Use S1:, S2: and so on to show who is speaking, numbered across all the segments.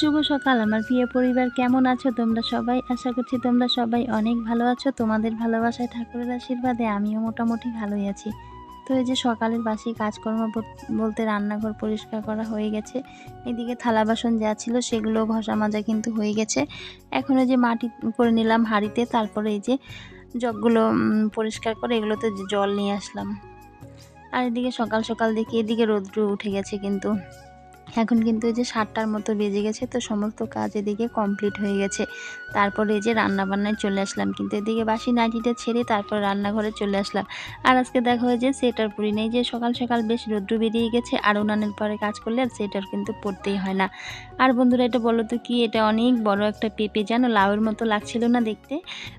S1: শুভ সকাল। আমার প্রিয় পরিবার, কেমন আছো তোমরা সবাই? আশা করছি তোমরা সবাই অনেক ভালো আছো। তোমাদের ভালোবাসায়, ঠাকুরের আশীর্বাদে আমিও মোটামুটি ভালোই আছি। তো এই যে সকালের বাসি কাজকর্ম বল- বলতে রান্নাঘর পরিষ্কার করা হয়ে গেছে। এদিকে থালা বাসন যা ছিল সেগুলো ঘষা মাজা কিন্তু হয়ে গেছে। এখন ওই যে মাটি করে নিলাম হাঁড়িতে, তারপরে এই যে জগগুলো পরিষ্কার করে এগুলোতে জল নিয়ে আসলাম। আর এদিকে সকাল সকাল দেখি এদিকে রৌদ্র উঠে গেছে কিন্তু। এখন কিন্তু এই যে সাতটার মতো বেজে গেছে, তো সমস্ত কাজ এদিকে কমপ্লিট হয়ে গেছে। তারপরে এই যে রান্না বান্নায় চলে আসলাম, কিন্তু এদিকে বাসি নাইটিটা ছেড়ে তারপর রান্নাঘরে চলে আসলাম। আর আজকে দেখা হয় যে সেটার পরি নেই, যে সকাল সকাল বেশ রৌদ্র বেরিয়ে গেছে, আর উনানের পরে কাজ করলে আর সেটার কিন্তু পড়তেই হয় না। আর বন্ধুরা, এটা বলো তো কি, এটা অনেক বড় একটা পেঁপে, জানো? লাউয়ের মতো লাগছিল না দেখতে?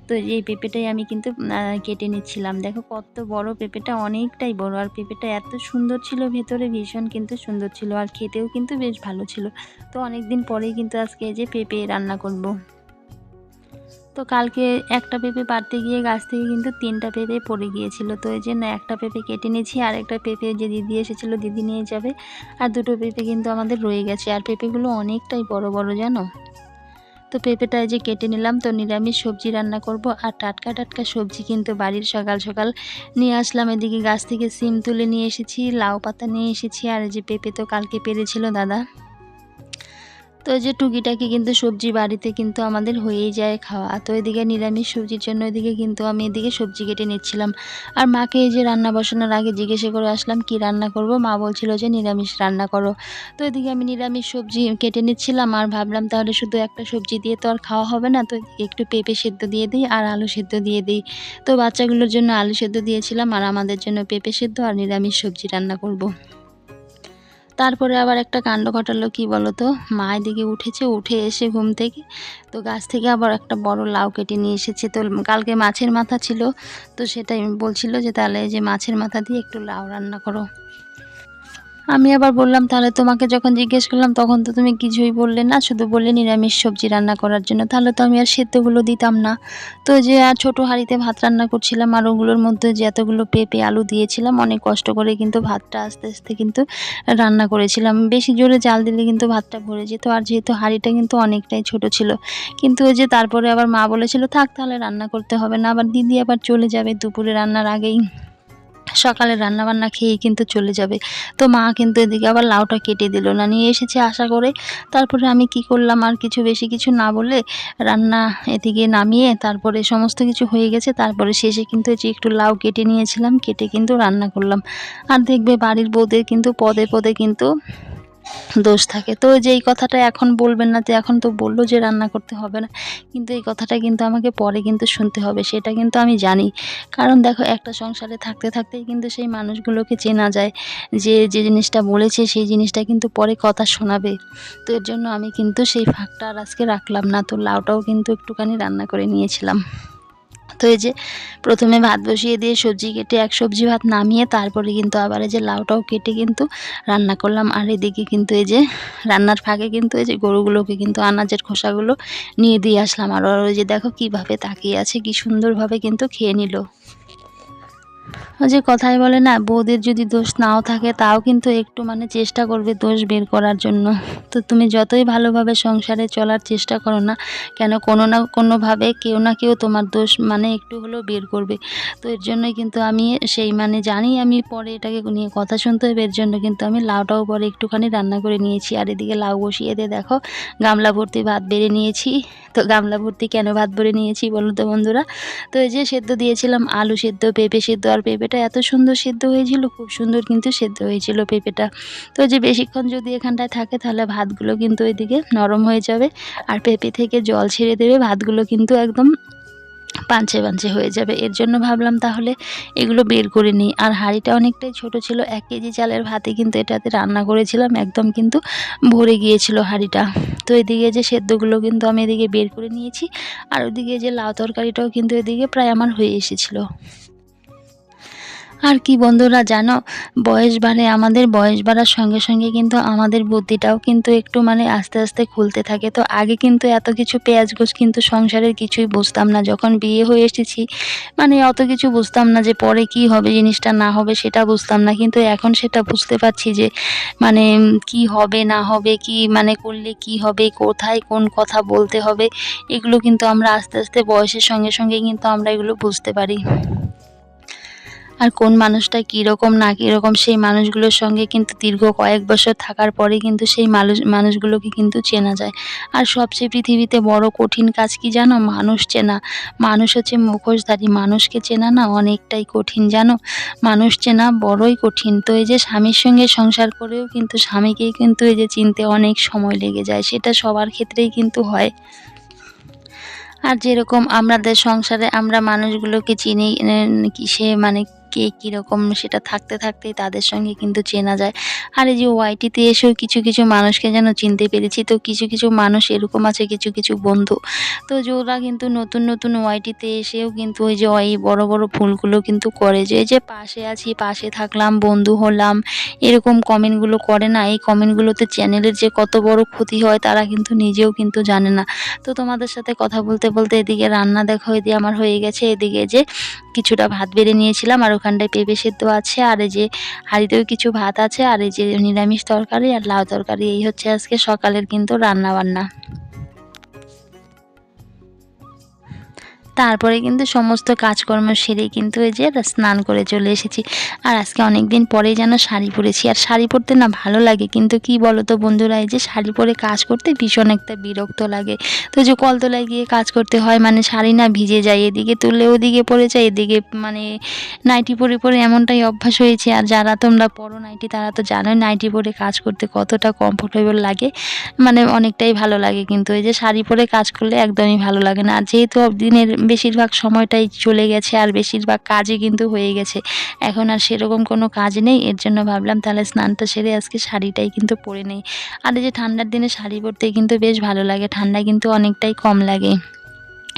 S1: তো এই পেঁপেটাই আমি কিন্তু কেটে নিচ্ছিলাম। দেখো কত বড় পেঁপেটা, অনেকটাই বড়। আর পেঁপেটা এত সুন্দর ছিল, ভেতরে ভীষণ কিন্তু সুন্দর ছিল। আর খেতেও কিন্তু বেশ ভালো ছিল। তো অনেক দিন পরেই কিন্তু আজকে এই যে পেঁপে রান্না করব। তো কালকে একটা পেঁপে পাড়তে গিয়ে গাছ থেকে কিন্তু তিনটা পেঁপে পড়ে গিয়েছিল। তো এই জন্য একটা পেঁপে কেটে নিয়েছি আর একটা পেঁপে যে দিদি এসেছিল, দিদি নিয়ে যাবে। আর দুটো পেঁপে কিন্তু আমাদের রয়ে গেছে। আর পেঁপেগুলো অনেকটাই বড় বড়, জানো? তো পেঁপেটা যে কেটে নিলাম, তো নিরামিষ সবজি রান্না করব। আর টাটকা টাটকা সবজি কিন্তু বাড়ির সকাল সকাল নিয়ে আসলাম। এদিকে গাছ থেকে সিম তুলে নিয়ে এসেছি, লাউ পাতা নিয়ে এসেছি, আর যে পেঁপে তো কালকে পেরেছিল দাদা। তো এই যে টুকিটাকি কিন্তু সবজি বাড়িতে কিন্তু আমাদের হয়েই যায় খাওয়া। তো এদিকে নিরামিষ সবজির জন্য এদিকে কিন্তু আমি এদিকে সবজি কেটে নিচ্ছিলাম। আর মাকে এই যে রান্না বসানোর আগে জিজ্ঞেসে করে আসলাম, কি রান্না করব? মা বলছিল যে, নিরামিষ রান্না করো। তো এদিকে আমি নিরামিষ সবজি কেটে নিচ্ছিলাম আর ভাবলাম তাহলে শুধু একটা সবজি দিয়ে তো আর খাওয়া হবে না। তো একটু পেঁপে সেদ্ধ দিয়ে দিই আর আলু সেদ্ধ দিয়ে দিই। তো বাচ্চাগুলোর জন্য আলু সেদ্ধ দিয়েছিলাম আর আমাদের জন্য পেঁপে সেদ্ধ আর নিরামিষ সবজি রান্না করব। তারপরে আবার একটা কাণ্ড ঘটালো, কি বলো তো মা এদিকে উঠেছে, উঠে এসে ঘুম থেকে তো গাছ থেকে আবার একটা বড় লাউ কেটে নিয়ে এসেছে। তো কালকে মাছের মাথা ছিল, তো সেটাই বলছিল যে তাহলে যে মাছের মাথা দিয়ে একটু লাউ রান্না করো। আমি আবার বললাম, তাহলে তোমাকে যখন জিজ্ঞেস করলাম, তখন তো তুমি কিছুই বললে না, শুধু বললে নিরামিষ সবজি রান্না করার জন্য। তাহলে তো আমি আর সেদ্ধগুলো দিতাম না। তো যে আর ছোটো হাঁড়িতে ভাত রান্না করছিলাম আর ওগুলোর মধ্যে যে এতগুলো পেঁপে, আলু দিয়েছিলাম, অনেক কষ্ট করে কিন্তু ভাতটা আস্তে আস্তে কিন্তু রান্না করেছিলাম। বেশি জোরে জাল দিলে কিন্তু ভাতটা ভরে যেত। আর যেহেতু হাঁড়িটা কিন্তু অনেকটাই ছোট ছিল, কিন্তু ওই যে তারপরে আবার মা বলেছিল, থাক তাহলে রান্না করতে হবে না। আবার দিদি আবার চলে যাবে দুপুরে রান্নার আগেই। সকালে রান্নাবান্না খেয়ে কিন্তু চলে যাবে। তো মা কিন্তু এদিকে আবার লাউটা কেটে দিল। না নিয়ে এসেছে আশা করে। তারপরে আমি কি করলাম আর কিছু বেশি কিছু না বলে রান্না এদিকে নামিয়ে তারপরে সমস্ত কিছু হয়ে গেছে। তারপরে শেষে কিন্তু যে একটু লাউ কেটে নিয়েছিলাম, কেটে কিন্তু রান্না করলাম। আর দেখবে বাড়ির বউদের কিন্তু পদে পদে কিন্তু দোষ থাকে। তো যে এই কথাটা এখন বলবেন না যে এখন তো বলল যে রান্না করতে হবে না, কিন্তু এই কথাটা কিন্তু আমাকে পরে কিন্তু শুনতে হবে, সেটা কিন্তু আমি জানি। কারণ দেখো, একটা সংসারে থাকতে থাকতেই কিন্তু সেই মানুষগুলোকে চেনা যায়, যে যে জিনিসটা বলেছে সেই জিনিসটা কিন্তু পরে কথা শোনাবে। তো এর জন্য আমি কিন্তু সেই ফাঁকটা আর আজকে রাখলাম না, তো লাউটাও কিন্তু একটুখানি রান্না করে নিয়েছিলাম। তো এই যে প্রথমে ভাত বসিয়ে দিয়ে সবজি কেটে এক সবজি ভাত নামিয়ে তারপরে কিন্তু আবার এই যে লাউটাও কেটে কিন্তু রান্না করলাম। আর এদিকে কিন্তু এই যে রান্নার ফাঁকে কিন্তু এই যে গরুগুলোকে কিন্তু আনাজের খোসাগুলো নিয়ে দিয়ে আসলাম। আর ওই যে দেখো কীভাবে তাকিয়ে আছে, কি সুন্দরভাবে কিন্তু খেয়ে নিল। যে কথাই বলে না, বউদের যদি দোষ নাও থাকে, তাও কিন্তু একটু মানে চেষ্টা করবে দোষ বের করার জন্য। তো তুমি যতই ভালোভাবে সংসারে চলার চেষ্টা করো না কেন, কোনো না কোনোভাবে কেউ না কেউ তোমার দোষ মানে একটু হলেও বের করবে। তো এর জন্যই কিন্তু আমি সেই মানে জানি আমি পরে এটাকে নিয়ে কথা শুনতে হবে, এর জন্য কিন্তু আমি লাউটাও পরে একটুখানি রান্না করে নিয়েছি। আর এদিকে লাউ বসিয়ে দিয়ে দেখো, গামলা ভর্তি ভাত বেড়ে নিয়েছি। তো গামলা ভর্তি কেন ভাত ভরে নিয়েছি বলো তো বন্ধুরা? তো এই যে সেদ্ধ দিয়েছিলাম, আলু সেদ্ধ, পেঁপে সেদ্ধ পেঁপেটা এত সুন্দর সেদ্ধ হয়েছিল, খুব সুন্দর কিন্তু সেদ্ধ হয়েছিল পেঁপেটা। তো যে বেশিক্ষণ যদি এখানটায় থাকে তাহলে ভাতগুলো কিন্তু ওইদিকে নরম হয়ে যাবে। আর পেঁপে থেকে জল ছেড়ে দেবে, ভাতগুলো কিন্তু একদম পাঞ্চে পাঞ্চে হয়ে যাবে। এর জন্য ভাবলাম তাহলে এগুলো বের করে নিই। আর হাঁড়িটা অনেকটাই ছোট ছিল, এক কেজি চালের ভাতে কিন্তু এটাতে রান্না করেছিলাম, একদম কিন্তু ভরে গিয়েছিল হাঁড়িটা। তো এদিকে যে সেদ্ধগুলো কিন্তু আমি এদিকে বের করে নিয়েছি, আর ওদিকে যে লাউ তরকারিটাও কিন্তু এদিকে প্রায় আমার হয়ে এসেছিল। আর কি বন্ধুরা জানো, বয়স বাড়ে, আমাদের বয়স বাড়ার সঙ্গে সঙ্গে কিন্তু আমাদের বুদ্ধিটাও কিন্তু একটু মানে আস্তে আস্তে খুলতে থাকে। তো আগে কিন্তু এত কিছু পেঁয়াজ গোছ কিন্তু সংসারের কিছুই বুঝতাম না। যখন বিয়ে হয়ে এসেছি মানে অত কিছু বুঝতাম না যে পরে কি হবে, জিনিসটা না হবে সেটা বুঝতাম না। কিন্তু এখন সেটা বুঝতে পারছি যে মানে কি হবে, না হবে, কি মানে করলে কি হবে, কোথায় কোন কথা বলতে হবে, এগুলো কিন্তু আমরা আস্তে আস্তে বয়সের সঙ্গে সঙ্গে কিন্তু আমরা এগুলো বুঝতে পারি। আর কোন মানুষটা কীরকম, না কীরকম, সেই মানুষগুলোর সঙ্গে কিন্তু দীর্ঘ কয়েক বছর থাকার পরে কিন্তু সেই মানুষ মানুষগুলোকে কিন্তু চেনা যায়। আর সবচেয়ে পৃথিবীতে বড় কঠিন কাজ কি জানো? মানুষ চেনা। মানুষ হচ্ছে মুখোশধারী। মানুষকে চেনা না অনেকটাই কঠিন, জানো? মানুষ চেনা বড়ই কঠিন। তো এই যে স্বামীর সঙ্গে সংসার করেও কিন্তু স্বামীকেই কিন্তু এই যে চিনতে অনেক সময় লেগে যায়। সেটা সবার ক্ষেত্রেই কিন্তু হয়। আর যেরকম আমাদের সংসারে আমরা মানুষগুলোকে চিনি সে মানে কে কীরকম সেটা থাকতে থাকতেই তাদের সঙ্গে কিন্তু চেনা যায়। আর এই যে ওয়াইটিতে এসেও কিছু কিছু মানুষকে যেন চিনতে পেরেছি, তো কিছু কিছু মানুষ এরকম আছে, কিছু কিছু বন্ধু। তো ওরা কিন্তু নতুন নতুন ওয়াইটিতে এসেও কিন্তু ওই যে এই বড় বড় ভুলগুলো কিন্তু করে যে যে পাশে আছি, পাশে থাকলাম, বন্ধু হলাম, এরকম কমেন্টগুলো করে না। এই কমেন্টগুলোতে চ্যানেলের যে কত বড় ক্ষতি হয়, তারা কিন্তু নিজেও কিন্তু জানে না। তো তোমাদের সাথে কথা বলতে বলতে এদিকে রান্না দেখো, এদিকে আমার হয়ে গেছে, এদিকে যে কিছুটা ভাত বেড়ে নিয়েছিলাম, আর ওখানটায় পেঁপে সেদ্ধ আছে, আর এই যে হাঁড়িতেও কিছু ভাত আছে, আর এই যে নিরামিষ তরকারি আর লাউ তরকারি, এই হচ্ছে আজকে সকালের কিন্তু রান্না বান্না তারপরে কিন্তু সমস্ত কাজকর্ম সেরে কিন্তু এই যে স্নান করে চলে এসেছি। আর আজকে অনেক দিন পরেই যেন শাড়ি পরেছি। আর শাড়ি পরতে না ভালো লাগে, কিন্তু কি বলো তো বন্ধুরা, এই যে শাড়ি পরে কাজ করতে ভীষণ একটা বিরক্ত লাগে। তো যে কলতলায় গিয়ে কাজ করতে হয় মানে শাড়ি না ভিজে যায়, এদিকে তুললে ওদিকে পরে যায়, এদিকে মানে নাইটি পরে পরে এমনটাই অভ্যাস হয়েছে। আর যারা তোমরা পরো নাইটি, তারা তো জানোই নাইটি পরে কাজ করতে কতটা কমফোর্টেবল লাগে। মানে অনেকটাই ভালো লাগে, কিন্তু এই যে শাড়ি পরে কাজ করলে একদমই ভালো লাগে না। আর যেহেতু দিনের বেশিরভাগ সময়টাই চলে গেছে আর বেশিরভাগ কাজই কিন্তু হয়ে গেছে। এখন আর সেরকম কোনো কাজ নেই, এর জন্য ভাবলাম তাহলে স্নানটা সেরে আজকে শাড়িটাই কিন্তু পরে নেই। আর এই যে ঠান্ডার দিনে শাড়ি পরতে কিন্তু বেশ ভালো লাগে, ঠান্ডা কিন্তু অনেকটাই কম লাগে।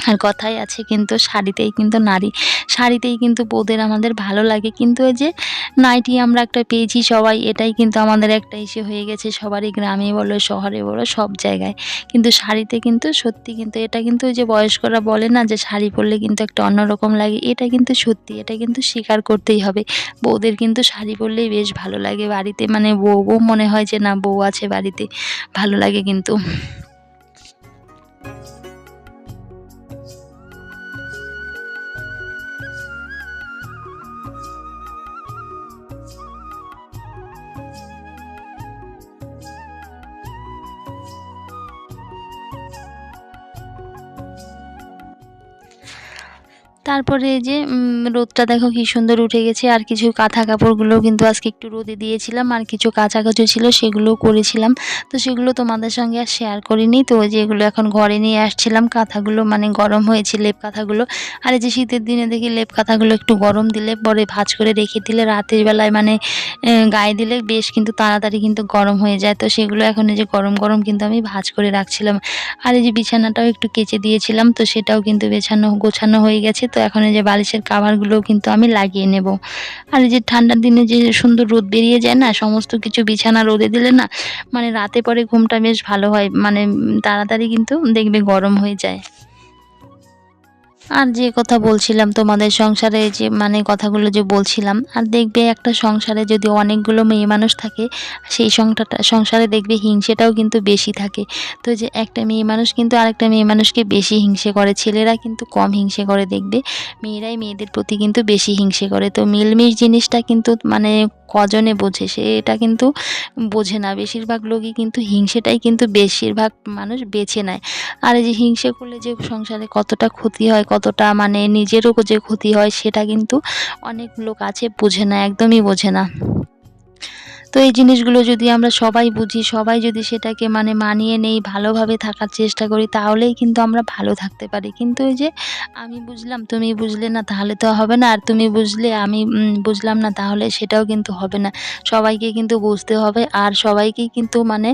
S1: আর কথাই আছে কিন্তু শাড়িতেই কিন্তু নারী, শাড়িতেই কিন্তু বউদের আমাদের ভালো লাগে। কিন্তু ওই যে নাইটি আমরা একটা পেয়েছি সবাই, এটাই কিন্তু আমাদের একটা ইসে হয়ে গেছে সবারই গ্রামে বলো, শহরে বলো, সব জায়গায়। কিন্তু শাড়িতে কিন্তু সত্যি কিন্তু এটা কিন্তু যে বয়স্করা বলে না যে শাড়ি পরলে কিন্তু একটা অন্যরকম লাগে, এটা কিন্তু সত্যি, এটা কিন্তু স্বীকার করতেই হবে। বউদের কিন্তু শাড়ি পরলেই বেশ ভালো লাগে বাড়িতে মানে বউ বউ মনে হয় যে না বউ আছে বাড়িতে, ভালো লাগে কিন্তু। তারপরে এই যে রোদটা দেখো কি সুন্দর উঠে গেছে। আর কিছু কাঁথা কাপড়গুলো কিন্তু আজকে একটু রোদে দিয়েছিলাম, আর কিছু কাছাকাছি ছিল সেগুলোও করেছিলাম। তো সেগুলো তোমাদের সঙ্গে আর শেয়ার করিনি। তো ওই যে এগুলো এখন ঘরে নিয়ে আসছিলাম, কাঁথাগুলো মানে গরম হয়েছে লেপ কাঁথাগুলো। আর এই যে শীতের দিনে দেখি লেপ কাঁথাগুলো একটু গরম দিলে, পরে ভাঁজ করে রেখে দিলে রাতের বেলায় মানে গায়ে দিলে বেশ কিন্তু তাড়াতাড়ি কিন্তু গরম হয়ে যায়। তো সেগুলো এখন এই যে গরম গরম কিন্তু আমি ভাঁজ করে রাখছিলাম। আর এই যে বিছানাটাও একটু কেচে দিয়েছিলাম, তো সেটাও কিন্তু বেছানো, গোছানো হয়ে গেছে। তো এখন এই যে বালিশের কাভারগুলোও কিন্তু আমি লাগিয়ে নেব। আর এই যে ঠান্ডার দিনে যে সুন্দর রোদ বেরিয়ে যায় না, সমস্ত কিছু বিছানা রোদে দিলে না মানে রাতে পরে ঘুমটা বেশ ভালো হয় মানে তাড়াতাড়ি কিন্তু দেখবে গরম হয়ে যায়। আর যে কথা বলছিলাম তোমাদের সংসারে যে মানে কথাগুলো যে বলছিলাম, আর দেখবে একটা সংসারে যদি অনেকগুলো মেয়ে মানুষ থাকে, সেই সংসারটা, সংসারে দেখবে হিংসেটাও কিন্তু বেশি থাকে। তো যে একটা মেয়ে মানুষ কিন্তু আরেকটা মেয়ে মানুষকে বেশি হিংসে করে, ছেলেরা কিন্তু কম হিংসে করে দেখবে, মেয়েরাই মেয়েদের প্রতি কিন্তু বেশি হিংসে করে। তো মিলমিশ জিনিসটা কিন্তু মানে কজনে বোঝে সেটা কিন্তু বোঝে না। বেশিরভাগ লোকই কিন্তু হিংসেটাই কিন্তু বেশিরভাগ মানুষ বেছে নেয়। আর এই যে হিংসে করলে যে সংসারে কতটা ক্ষতি হয়, কতটা মানে নিজেরও যে ক্ষতি হয়, সেটা কিন্তু অনেক লোক আছে, বোঝে না, একদমই বোঝে না। তো এই জিনিসগুলো যদি আমরা সবাই বুঝি, সবাই যদি সেটাকে মানে মানিয়ে নেই, ভালোভাবে থাকার চেষ্টা করি, তাহলেই কিন্তু আমরা ভালো থাকতে পারি। কিন্তু ওই যে আমি বুঝলাম, তুমি বুঝলে না, তাহলে তো হবে না। আর তুমি বুঝলে, আমি বুঝলাম না, তাহলে সেটাও কিন্তু হবে না। সবাইকে কিন্তু বুঝতে হবে, আর সবাইকেই কিন্তু মানে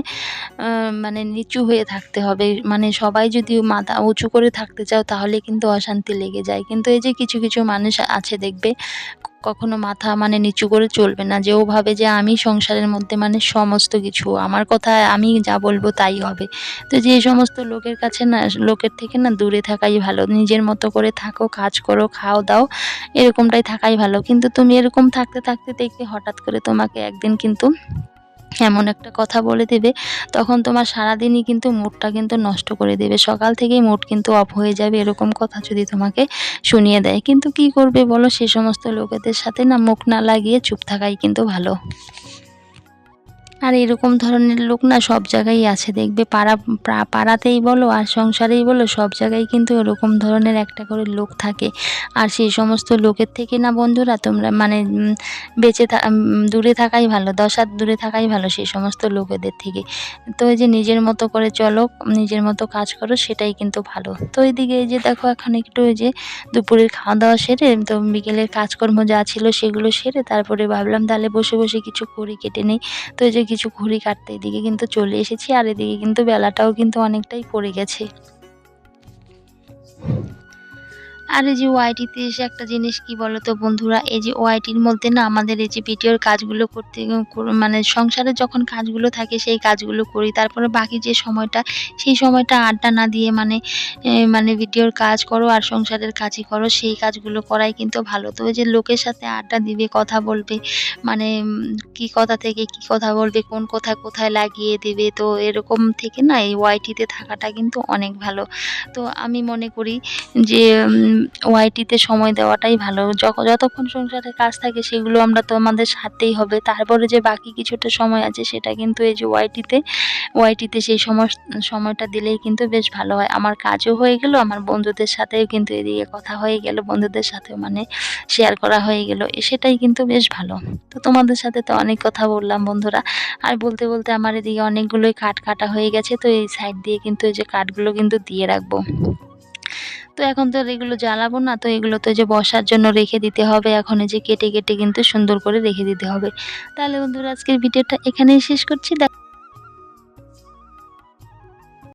S1: মানে নিচু হয়ে থাকতে হবে। মানে সবাই যদি মাথা উঁচু করে থাকতে চাও, তাহলে কিন্তু অশান্তি লেগে যায়। কিন্তু এই যে কিছু কিছু মানুষ আছে, দেখবে কখনো মাথা মানে নিচু করে চলবে না। যে ও ভাবে যে আমি সংসারের মধ্যে মানে সমস্ত কিছু, আমার কথা আমি যা বলব তাই হবে। তো যে সমস্ত লোকের কাছে না, লোকের থেকে না দূরে থাকাই ভালো। নিজের মতো করে থাকো, কাজ করো, খাও, দাও, এরকমটাই থাকাই ভালো। কিন্তু তুমি এরকম থাকতে থাকতে দেখবে হঠাৎ করে তোমাকে একদিন কিন্তু এমন একটা কথা বলে দেবে, তখন তোমার সারাদিনই কিন্তু মুডটা কিন্তু নষ্ট করে দেবে। সকাল থেকেই মুড কিন্তু অফ হয়ে যাবে এরকম কথা যদি তোমাকে শুনিয়ে দেয়। কিন্তু কি করবে বলো? সে সমস্ত লোকেদের সাথে না মুখ না লাগিয়ে চুপ থাকাই কিন্তু ভালো। আর এরকম ধরনের লোক না সব জায়গায় আছে। দেখবে পাড়া পাড়াতেই বলো আর সংসারেই বলো, সব জায়গায় কিন্তু এরকম ধরনের একটা করে লোক থাকে। আর সেই সমস্ত লোকের থেকে না বন্ধুরা, তোমরা মানে বেঁচে দূরে থাকাই ভালো, দশ হাত দূরে থাকাই ভালো সেই সমস্ত লোকেদের থেকে। তো এই যে নিজের মতো করে চলো, নিজের মতো কাজ করো, সেটাই কিন্তু ভালো। তো এইদিকে এই যে দেখো, এখন একটু ওই যে দুপুরের খাওয়া দাওয়া সেরে, তো বিকেলের কাজকর্ম যা ছিল সেগুলো সেরে, তারপরে ভাবলাম তাহলে বসে বসে কিছু করি, কেটে নেই। তো এই যে কিছু ঘুরি কাটতে এদিকে কিন্তু চলে এসেছি, আর এদিকে কিন্তু বেলাটাও কিন্তু অনেকটাই পড়ে গেছে। আর এই যে ওয়াইটিতে এসে একটা জিনিস কি বলো তো বন্ধুরা? এই যে ওয়াইটির মধ্যে না আমাদের এই যে ভিডিওর কাজগুলো করতে মানে সংসারে যখন কাজগুলো থাকে সেই কাজগুলো করি। তারপরে বাকি যে সময়টা, সেই সময়টা আড্ডা না দিয়ে মানে মানে ভিডিওর কাজ করো আর সংসারের কাজই করো, সেই কাজগুলো করাই কিন্তু ভালো। তো যে লোকের সাথে আড্ডা দিবে, কথা বলবে মানে কি কথা থেকে কি কথা বলবে, কোন কথা কোথায় লাগিয়ে দেবে, তো এরকম থেকে না এই ওয়াইটিতে থাকাটা কিন্তু অনেক ভালো। তো আমি মনে করি যে ওয়াইটিতে সময় দেওয়াটাই ভালো। যতক্ষণ সংসারের কাজ থাকে সেগুলো আমরা তো আমাদের সারতেই হবে। তারপরে যে বাকি কিছুটা সময় আছে সেটা কিন্তু এই যে ওয়াইটিতে ওয়াইটিতে সেই সময় সময়টা দিলেই কিন্তু বেশ ভালো হয়। আমার কাজও হয়ে গেল, আমার বন্ধুদের সাথেও কিন্তু এদিকে কথা হয়ে গেল, বন্ধুদের সাথেও মানে শেয়ার করা হয়ে গেল। সেটাই কিন্তু বেশ ভালো। তো তোমাদের সাথে তো অনেক কথা বললাম বন্ধুরা। আর বলতে বলতে আমার এদিকে অনেকগুলোই কাঠ কাটা হয়ে গেছে, তো এই সাইড দিয়ে কিন্তু এই যে কাঠগুলো কিন্তু দিয়ে রাখব। তো এখন তো এগুলো জ্বালাবো না, তো এগুলো তো যে বসার জন্য রেখে দিতে হবে, এখন যে কেটে কেটে কিন্তু সুন্দর করে রেখে দিতে হবে। তাহলে বন্ধুরা, আজকের ভিডিওটা এখানেই শেষ করছি। দেখ-